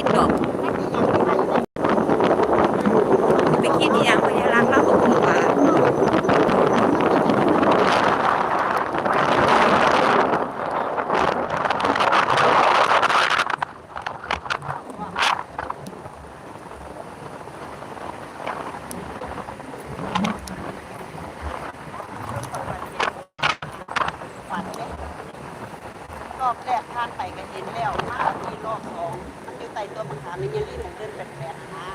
คิดดอกไปคิดอีหยังพยาลักษณ์เราก็บอกว่า ฝันไหมรอบแรกผ่านไปก็เห็นแล้วมามีรอบสองมันอยู่ใต้ตัวมะขามนี่ยังรีบของเดินแปลกๆนะ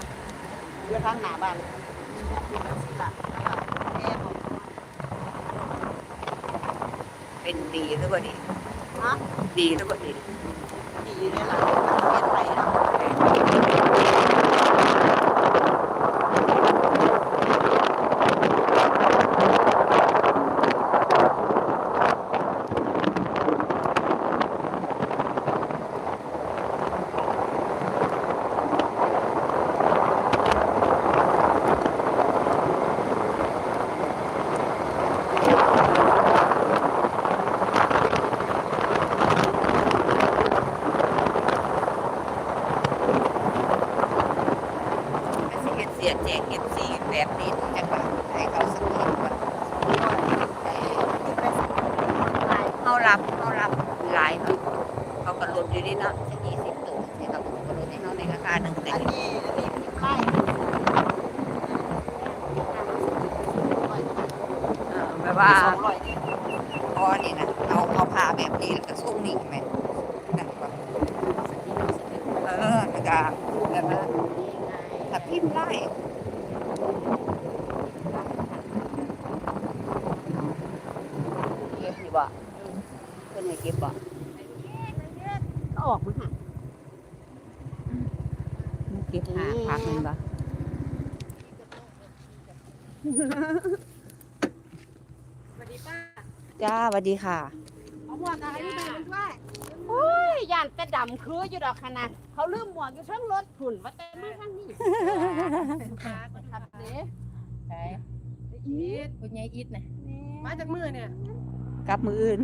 อยู่ทางหน้าบ้านค่ะแอบบอก เป็นดีหรือบ่ดี ฮะ ดีหรือบ่ดี ดีเลยล่ะเปลี่ยนไปแล้ว ก็สิเฮ็ดเสียแจก FC แบบนี้จังว่าให้เขาสังเกตว่าเฮารับเฮารับหลายเนาะเขาก็ลดอยู่นี่เนาะจะ20ตัวที่เขาก็ลดให้เฮาในราคาหนึงแต่ อันนี้อันนี้มีไล่ เออ แบบว่าสองร้อยนี่พอนี่นะเอาเอาผ้าแบบนี้แล้วก็ส่งนี่แม่นั่นก่อนเออแล้วก็แบบว่าถ้าพิมพ์ได้เก็บอยู่บ่เพิ่นให้เก็บบ่ก็ออกมาค่ะ เก็บหาพักนึงบ่ สวัสดีป้า จ้า สวัสดีค่ะ เอาหมวกอะไรนี่ไปมันด้วยโอ้ยย่านแต่ดำคืออยู่ดอกขนาดเขาลืมหมวกอยู่เทั้งรถหุ่นว่าแต่มาทางนี้ป้าก็ขับเด้ใช่อีทคุณยายอีทนะมาจากมือเนี่ยกลับมืออื่น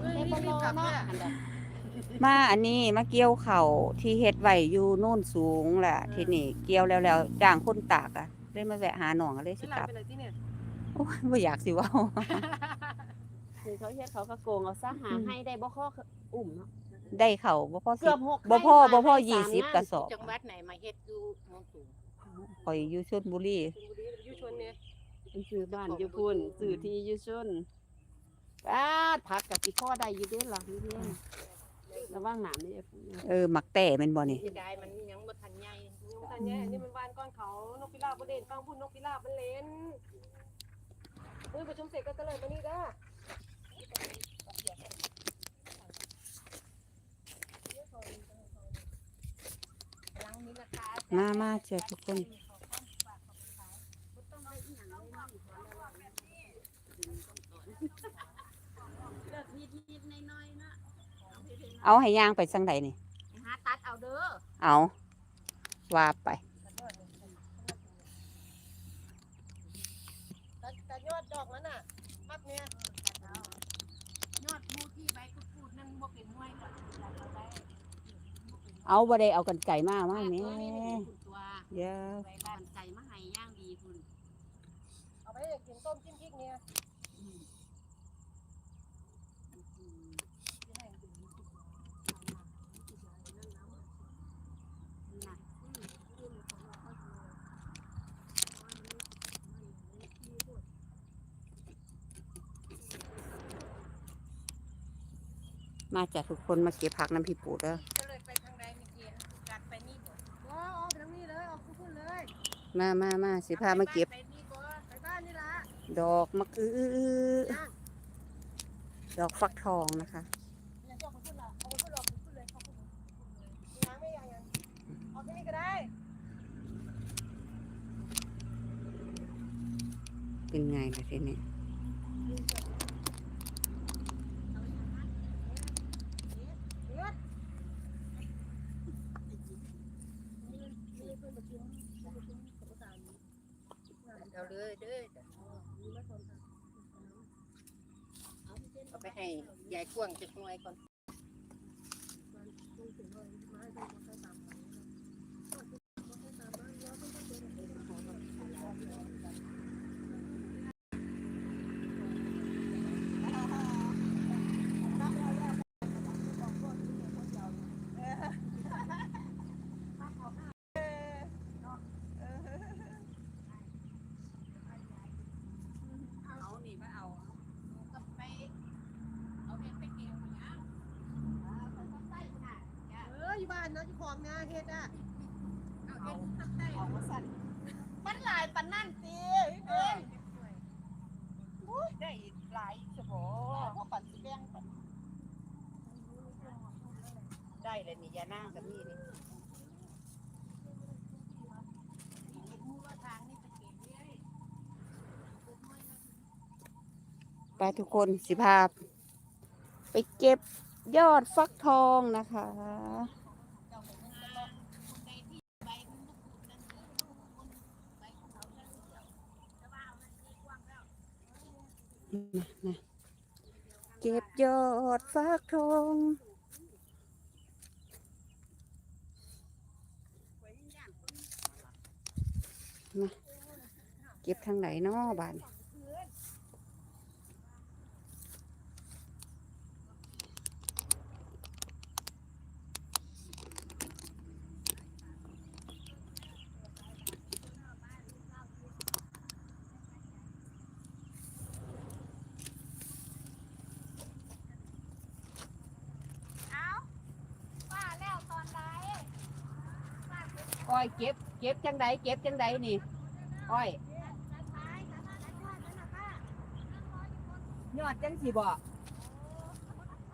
มือเด้นี่บ่รีรบอกลับเนาะเนี่ยอันเด้อมาอันนี้มาเกี่ยวเข่าวที่เฮ็ดไว้อยู่โน่นสูงแหละที่นี่เกี่ยวแล้วแล้วจ้างคนตากอะเลยมาแวะหาหนองก็เลยสิไม่หลักบลับไปเลยที่เนี่ย โอ้ยบ่อยากสิเว้า คือเขาเฮ็ดเขาก็โกงเอาซะหาให้ได้บ่ข้ออุ่มเนาะได้เข่าวบ่พอสิเกือบหกบ่พอไร่บ่พอได้ยี่สามสิบงานกระสอบจังหวัดไหนมาเฮ็ดอยู่โนนสูงข่อยอยู่ชลบุรีชลบุรีอยู่ชนเนี่ยมันคือบ้านอยู่พุ่นสื่อที่อยู่ชนป้าดผักกับสิพ่อได้อยู่เด้ล่ะพี่เพียนระวังหนามนี่ไอ้พวกนี้เออหมักแต่แม่นบ่นี่ เสียดายมันยังบ่ทันใหญ่ยังบ่ทันใหญ่อันนี้มันบ้านก้อนเขานกพิราบประเด็นฟังพูดนกพิราบมันเล่นเฮ้ยประชุมเสร็จก็เตลิดมานี่เด้อ มามาเจอทุกคนเลิกนิดๆหน้อยๆเนาะเอาให้ย่างไปสังใดนี่ไปหาตัดเอาเด้อ เอา ว่าไป แต่แต่ยอดดอกนั้นน่ะพับเนี่ย ยอดมูที่ใบกูดๆนั่นบ่เป็นหน่วยก็อยากเอาได้ เอาบ่ได้เอากันไก่มามาแม่ตัวนี้เป็นตัวเดี๋ยวใบบ้านใจมาให้ย่างดีคุณเอาไปกินต้มจิ้มพริกเนี่ยมาจากทุกคนมาเก็บผักน้ำพี่ปูเด้อ มามามาสิพามาเก็บไปนี่ก่อนไปบ้านนี่ละดอกมะอื้อดอกฟักทองนะคะอย่าเจ้าไปพุ่นละเอาไปพุ่นออกไปพุ่นเลยเอาพุ่นเลยยังไม่ยังยังออกที่นี่ก็ได้เป็นไงล่ะทีนี้ เอาเลยเด้อเอาไปให้ยายกวงจิกหน่อยก่อน ที่บ้านเนาะที่ของนาเฮ็ดอะเอาเฮ็ดทำได้เอามาสั่นมันหลายปันนั่นสิเบิ้งได้หลายสบอพวกปันสิแบ่งปันได้เลยนี่ยานั่งกับนี่นี่ไปทุกคนสิภาพ ไปเก็บยอดฟักทองนะคะ นะเก็บยอดฟักทองเก็บทางไหนนาะบ้าน อ้อยเก็บ เก็บจังใดเก็บจังใดนี่อ้อยยอดจังสิบ่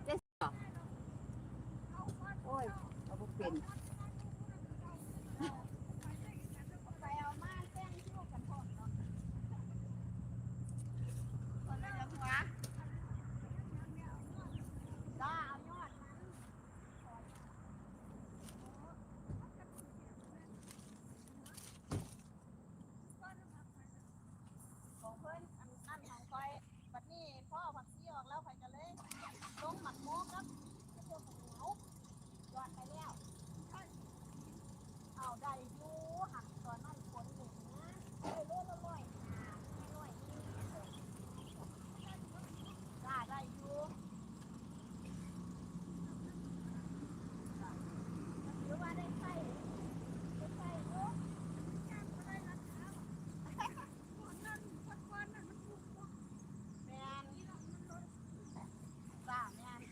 จังสิบ่โอ้ยเอาบ่เป็น ของเพิ่นอันอันของคอยบัดนี้พ่อผักชีออกแล้วไผก็เลยลงหมักโมกครับเจ้าของเหนียวยอดไปแล้ว เอาได้อยู่หักตอนนั้นฝนหนุนนะเอ้ยโลละร้อยห้าไม่ร้อยยี่ได้ได้อยู่หรือว่าได้ใส่ได้ใส่อยู่แม่นจ้าแม่น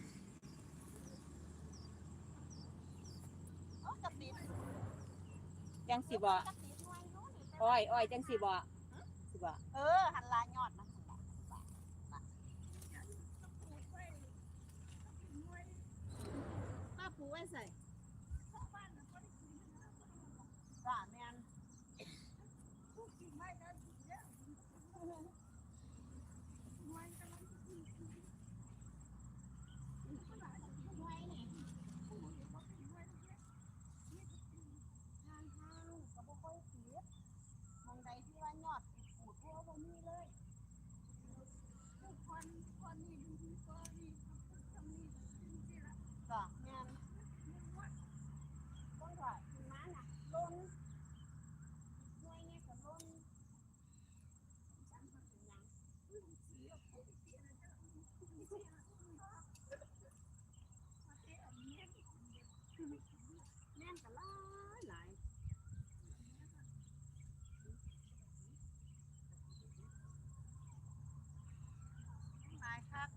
เอากระติด จังสิบ่อ้อยอ้อยจังสิบ่สิบ่เออ หันลายอดมันป้าปูไว้ใส่จ้าแม่นมองใดที่ว่ายอดปูดทั่วบ่มีเลยจ้าแม่นต้นว่าหิมะน่ะล้นหน่วยเนี่ยก็ล้นฉันก็เป็นหยังแม่นก็หลายหลาย หลายคัก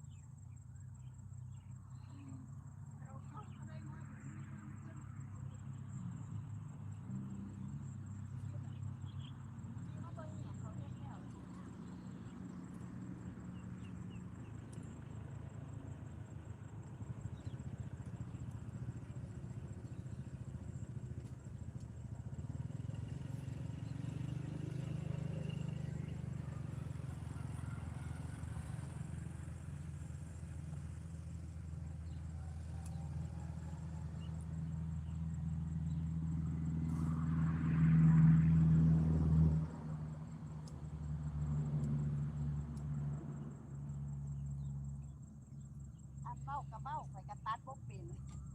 อันเบ้ากับเบ้าข่อยกระตัดบ่เป็น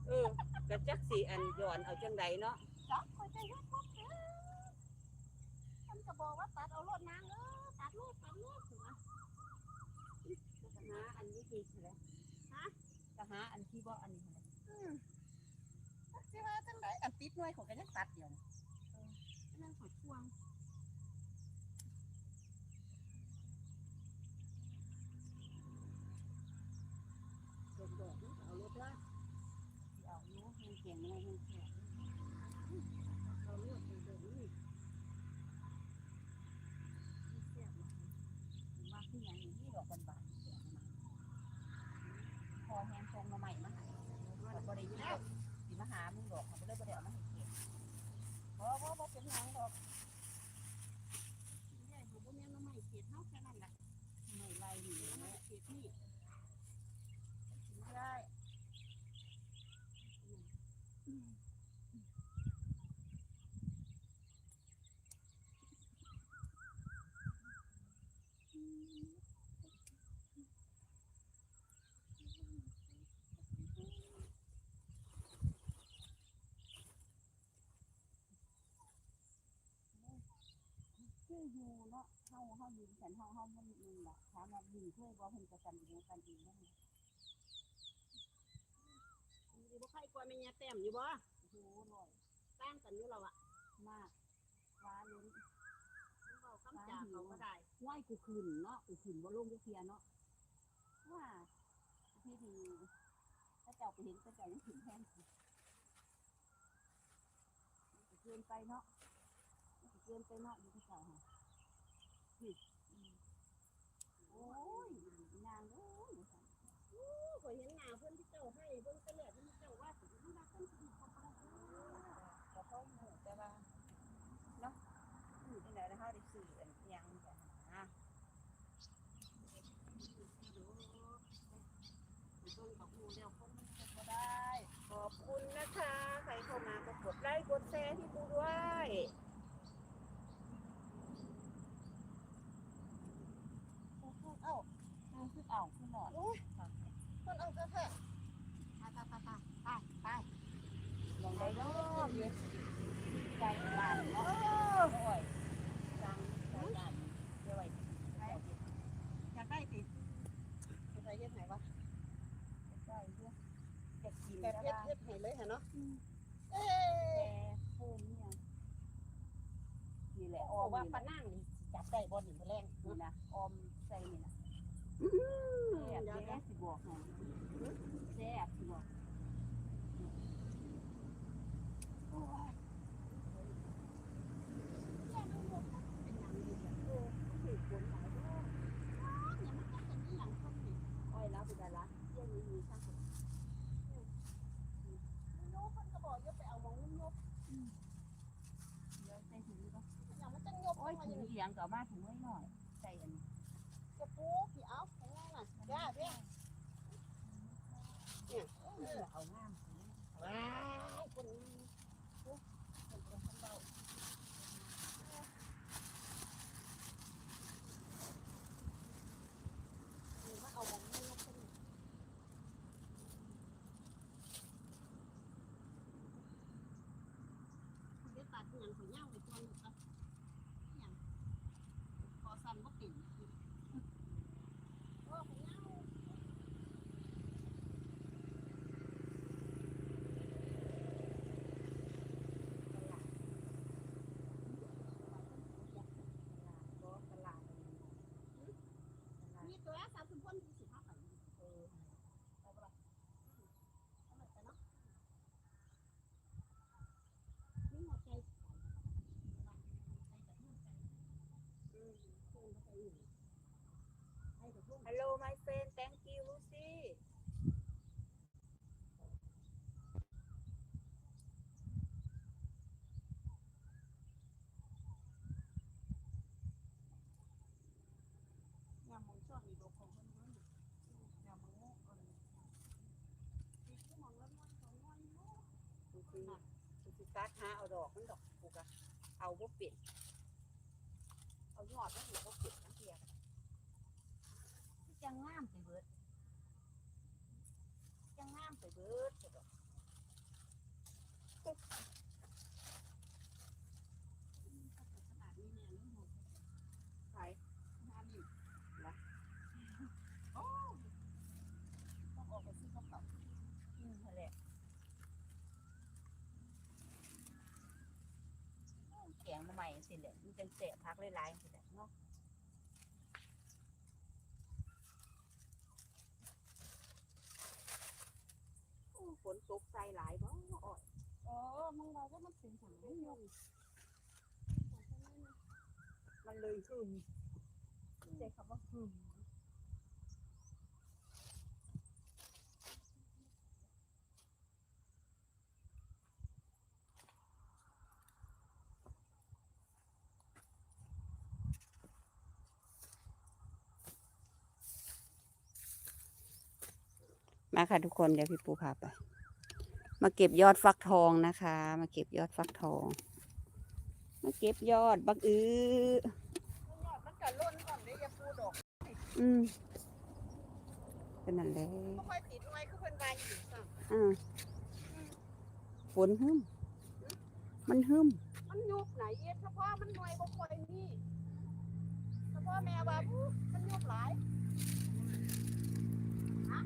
เออกระจักสิอันย้อนเอาจังใดเนาะจักข่อยจะเฮ็ดบ่เป็นมันก็บอกว่าตัดเอารถนางเออตัดลูกตัดลูกหัวก็หาอันนี้คือแหละฮะก็หาอันที่บ่อันนี้แหละอืมจักสิว่าจังไดอันติดหน่วยของก็ยังตัดเดียวนี่เอออั เสียงอะไรมันแสบเราเลือกเป็นเนี่เสียบมามาที่อย่างนี่ดอกกันบานเสียงมาพอแฮมแฟนมาใหม่มาหาเราบริยุทธ์สิมหามึงดอกเขาไม่ได้บริเอามาให้เขียนเพราะว่าเป็นหางดอก ออยู่เนาะเฮาเฮาอยู่ฉันเฮาเฮามันนึงล่ะถามว่าอยู่ช่วยบ่เพิ่นจะกันอยู่กันเองนั่นนี่บ่ใครกลัวแม่ยาแต้มอยู่บ่โอ้โหหน่อยตั้งกันอยู่แล้วอะมากว้าลุ้นเว้าคำจาเขาก็ได้ไหว้กูขึ้นเนาะกูขึ้นบ่ลงจักเทียเนาะว่าที่ดีถ้าเจ้าไปเห็นก็เจ้ายังขึ้นแทนสิเกินไปเนาะเกินไปเนาะอยู่ที่เก่าฮะ โอ้ยนางเอ้ยโอ้ยเห็นหน้าเพิ่นที่เจ้าให้เบิ่งเสลดที่เจ้าว่าสิมันรักกันสิเขาบ่ได้ ก็เขาหมูแต่ว่าเนาะอยู่ที่ไหนแล้วเขาได้สื่ออันยังกันนะ เบิ่งกับหูแล้วคนมันก็ ก็ได้ ขอบคุณนะคะ ใครเข้ามาก็กดไลค์กดแชร์ที่ปูด้วย เอ้า เอาขึ้นเอาขึ้นหน่อยเพิ่นเอากระแทกไปไปไปไปไปลองได้เนาะเยอะใจบ้านเนาะโอ้ยจังใจบ้านเดี๋ยวไว้ไปอยากได้ติจะไปเฮ็ดไหนวะได้เยอะจะกินแบบก็เฮ็ดได้เฮ็ดให้เลยเหรอเนาะเอ๊แต่ะโฟมเนี่ยนี่แหละอโอ้อมว่านี่ปานะนั่งนี่จับได้บ่นี่มื้อแรงนี่นะออมใส่นี่นะ แซ่บเดี๋ยวแซ่บสิบอกให้แซ่บสิบอกเป็นหยังดีจ้ะเออคือคนหลายเด้ออ้าวเนี่ยมันก็เป็นอีหยังคนนี่อ้อยแล้วเป็นอะเรื่องนี้มีช่างโน้คนก็บอกอย่าไปเอาหมองนุ่มยกเยอะใส่ถุงก็อย่างมันจะยกโอ้ยมาถุอย่างงนี้ยงก็มาถุง ตัดเงินของย่างไปตัวนึงครับอย่างพอสันบ่ปิ่นของย่าง ก็ตลาด มีตัวสามสิบคนที่สิบห้าไปเออเอาไปเอาไปเนาะนี่หัวใจใจกับลูกใจอืมเพื่อนก็ไปอยู่ให้กับลูก ฮัลโหล my friend thank you Lucy ยามมึงช่วงนี้ดูของเพื่อนเพื่อนยามมึงโง่เออที่ที่มอง แล้วมันของน้อยโง่ดูสิดูสิตัดหาเอาดอกมันดอกปลูกอะเอาบ่เป็ดเอายอดมันอยู่บ่เป็ดทั้งเทีย จังงามไปเบิดจังงามไปเบิดดอกขนาดนี้เนี่ยนี่หมดขายงานนี่ละโอ้ต้องออกไปซื้อกระเป๋าอืมนั่นแหละแกงมาใหม่สิแหละมันจังเสะพักหลายๆสิแหละเนาะ ก็มันสงสารยงมันเลยหึงใช้คำว่าหึงมาค่ะทุกคนเดี๋ยวพี่ปูพาไป มาเก็บยอดฟักทองนะคะ มาเก็บยอดฟักทอง มาเก็บยอดบักอื้อมันก็ล้นก่อนเด้อย่าพูดดอกอืมเป็นนั่นแหละบ่ค่อยติดหน่วยคือเพิ่นว่าอยู่ซ้ํอ่าฝนหึมมันหึมมันยุบไหนเอ็ดเฉพาะมันหน่วยบ่ค่อยมีเฉพาะแม่ว่าอู้มันยุบหลายฮะ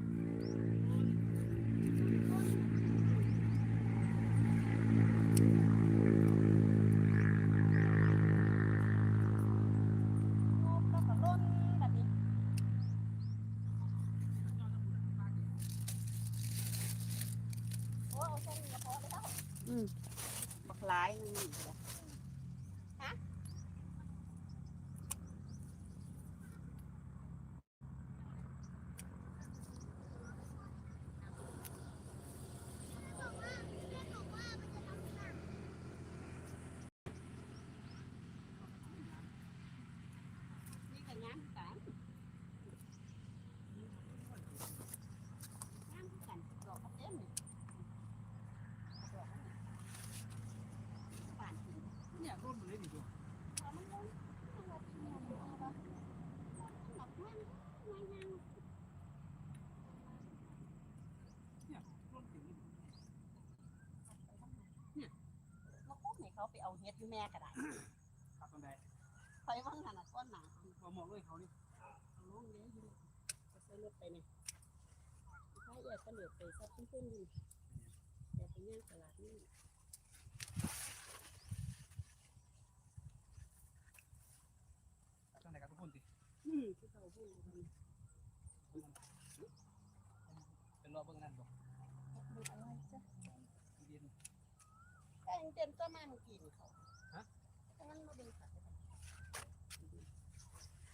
ยุบแล้วก็ล้นแบบนี้โอ้เอาแค่นี้ก็พอแล้ว อืม บักหลายนึงนี่แหละ นี่ก็ย้ำกันย้ำกันดอกกระเต็มเลยดอกมันน่ะป่านถึง เนี่ยร่นมันเลยดิตัว พอมันลงมันลงที่เนี่ยมันเอาไปหลับมันมันยัง ร่นถึง มาพบให้ เขาไปเอาเฮ็ดอยู่แม่ก็ได้ขับตอนใดไปว่างขนาดก้อนหนาพอมองด้วยเขานี่เอาลงเลี้ยอยู่ก็ใส่รถไปเนี่ยถ้าอยากก็เหลือไปซับเพื่อนๆอยู่แต่ไปย่างตลาดนี่ตอนไหนกับทุกคนสิอืมที่เขาพูดกันเป็นรอบเบื้องนั้นบอก เป็นอะไรจ้ะ เรียน แป้ง เต็นตัวมันกินเขางั้นมาดูค่ะ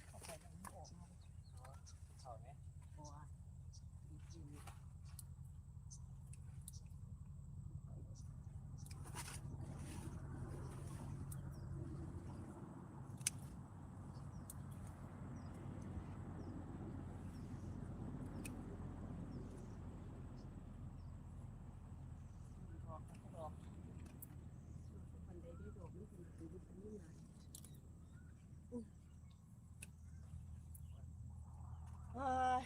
เขาไปแล้วมันออกมา เขาไหม บัวกิน ดอกดอกคนใดได้ดอกนี่เป็นคือวิตามินหลายเฮ้ย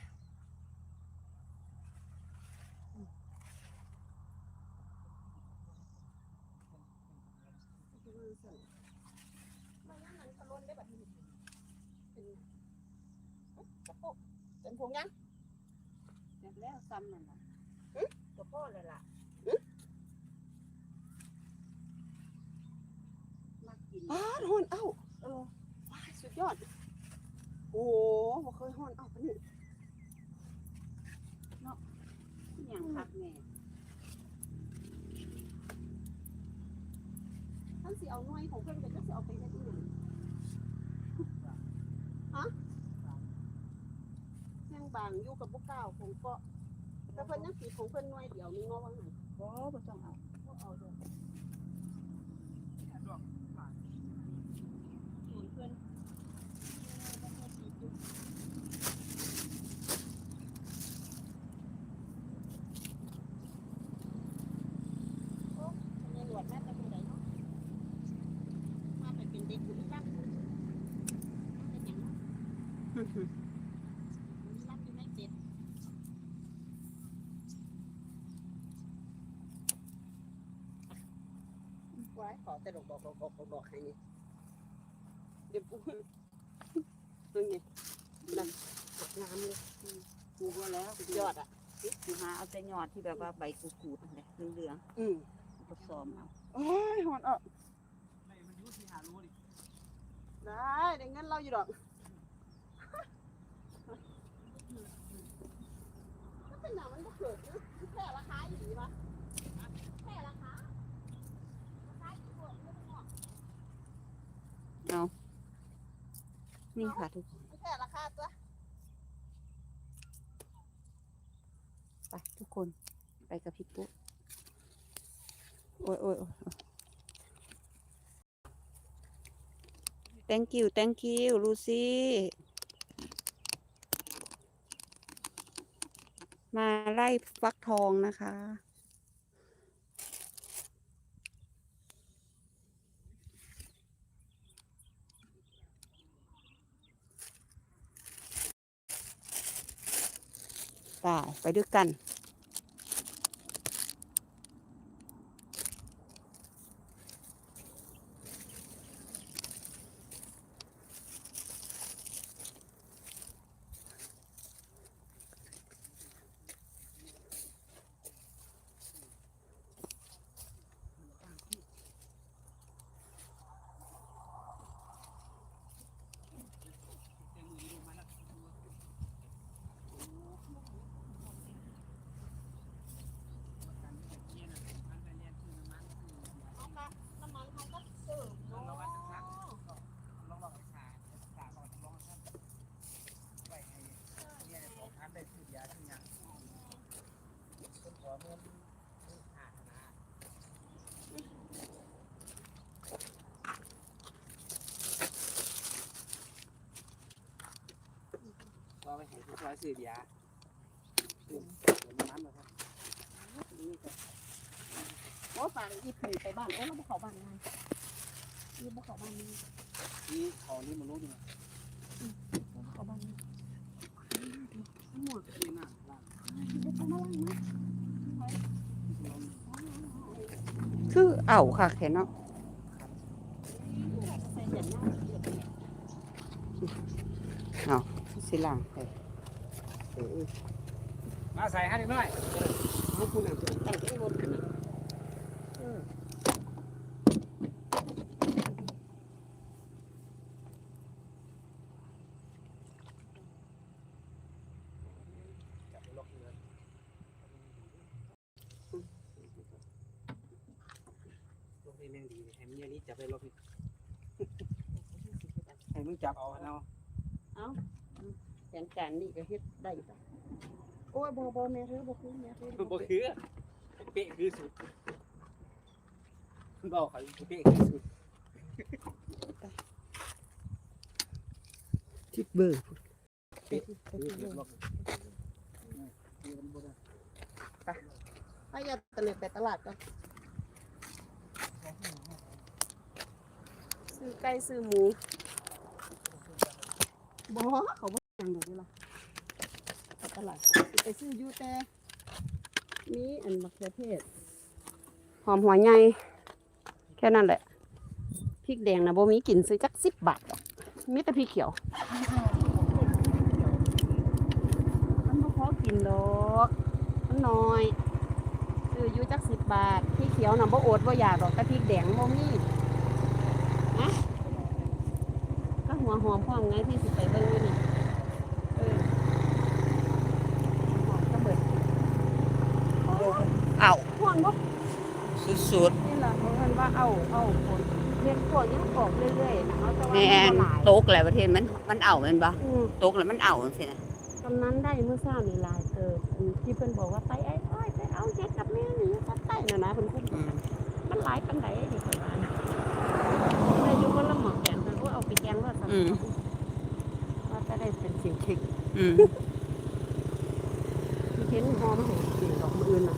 คือ สั่นมันนั่นมันก็ล้นได้แบบนี้เป็นกระปุกเป็นพวงยังเสร็จแล้วซ้ำนั่นล่ะกระปุกเลยล่ะมากินอ้าฮอนเอ้าเออว้ายสุดยอด โอ้โหบ่เคยฮอนเอ้าปะนี่อย่างคักแม่ ท่าน สิเอาหน่วยของเพิ่นก็จะสิเอาไปเฮ็ดอีหยังฮะยังบางอยู่กับบ่กล้าวของเกาะแต่เพิ่นยังสิของเพิ่นหน่วยเดียวนึงเนาะว่าหั่นบ่บ่ต้องเอาบ่เอาดอก เนี่ยดอกหลาย ศูนย์เพิ่นโอ้ยายหลวดแม่จะเป็นไดเนาะมาไปเป็นเด็กอยู่ที่บ้านเป็นหยังเนาะ รับอยู่ไม่เจ็ดไว้ ขอแต่ดอกดอกดอกดอกดอกดอกให้นี่เดี๋ยวปูนี่ไงนั่นดอกงามเลยปลูกไว้แล้วสุดยอดอะสิหาเอาแต่ยอดที่แบบว่าใบกูดๆนั่นแหละเหลืองอืมๆก็ซ้อมเอาโอ้ยหอนอะไม่มันยุ่ที่หารู้ดิได้เดี๋ยวเงินเราอยู่ดอกมันเป็นหนังมันก็เกิดนะแค่ราคาอยู่ดีปะแค่ราคาราคาอยู่ตัวไม่ต้องงอก เอา นี่ค่ะทุกคนแค่ราคาตัวไปทุกคน ไปกับพี่ปุ๊โอ้ยโอ้ยโอ้ย thank you thank you ลูซี่มาไล่ร่ฟักทองนะคะ ไปไปด้วยกัน ลองลองไปชาชาลองลองครับไปให้เนี่ยของทานได้ซื้อยาซื้อยังคนขอเงินหาธนา ก็ไปให้ผู้ช่ยซื้อยาซื้อเดี๋ยครับโอ้ป่าอีผีไปบ้านโอ้เราบ่เข้าบ้านงานอีบ่เข้าบ้านงานนี่ขอนี่มันรู้อยู่นะบ่เขาบ้านงานหมดนี่น่ะล่างบ่เล้างนะคือเอาค่ะแค่เนาะใส่เย็นเอา สิล้างไปเออมาใส่ให้หน่อยเอาคุณน่ะแต่งให้บนกันน่ะเออจับไปล็อกเลยล็อกนี่แม่งดีให้เมียนี่จับไปล็อกนี่ให้มึงจับเอาเอาเอา แผนการนี่ก็เฮ็ดได้ปะโอ้ยบ่บ่แม่เธอบ่คือแม่เธอบ่คือ เป๊ะคือสุดบอกเขาเป๊ะคือสุดทิปเบอร์เป๊ะคือสุดล็อกไปอย่าตะเลิดไปตลาดก่อนซื้อไก่ซื้อหมูบ่เขาบ่ังดอกนี่ล่ะไปตลาดไปซื้อยูแต่นี่อันมะเขือเทศหอมหัวใหญ่แค่นั้นแหละพริกแดงนะโบมีกินซื้อจัก10บบาทมีแต่พริกเขียวมันบ่พอกินดอกมันน้อยซื้ออยู่จักสิบบาทพริกเขียวน่ะบ่โอดบ่อยากดอกแต่พริกแดงโบมีนะก็หัวหอมพร้อมไงที่สิไปเบิ่งอยู่นี่เออหอมก็เบิดโอ้ เอาห่วงบ่สุดนี่ล่ะเพราะมันว่าเอาเอาผลเฮ็ดพวกยังออกเรื่อยๆนะเอาแต่ๆว่าแม่มันนบ่หลายตกแล้วประเทศมันมันเอาแม่นบ่อืมตกแล้วมันเอาสินะตอนนั้นได้เมื่อเช้านี่หลายเอออืมที่เพิ่นบอกว่าไปไอ้อ้อยไปเอาเฮ็ดกับแม่นี่อยู่ใต้น่ะนะเพิ่นคุ้มอืมมันหลายปันไดดิข่อยว่านะอายุมันละหมอกแกงแต่ว่าเอาไปแกงว่าสั่งว่าจะได้เป็นเสียงเข่งอืมที่เห็นหอมให้กินดอกมืออื่นน่ะ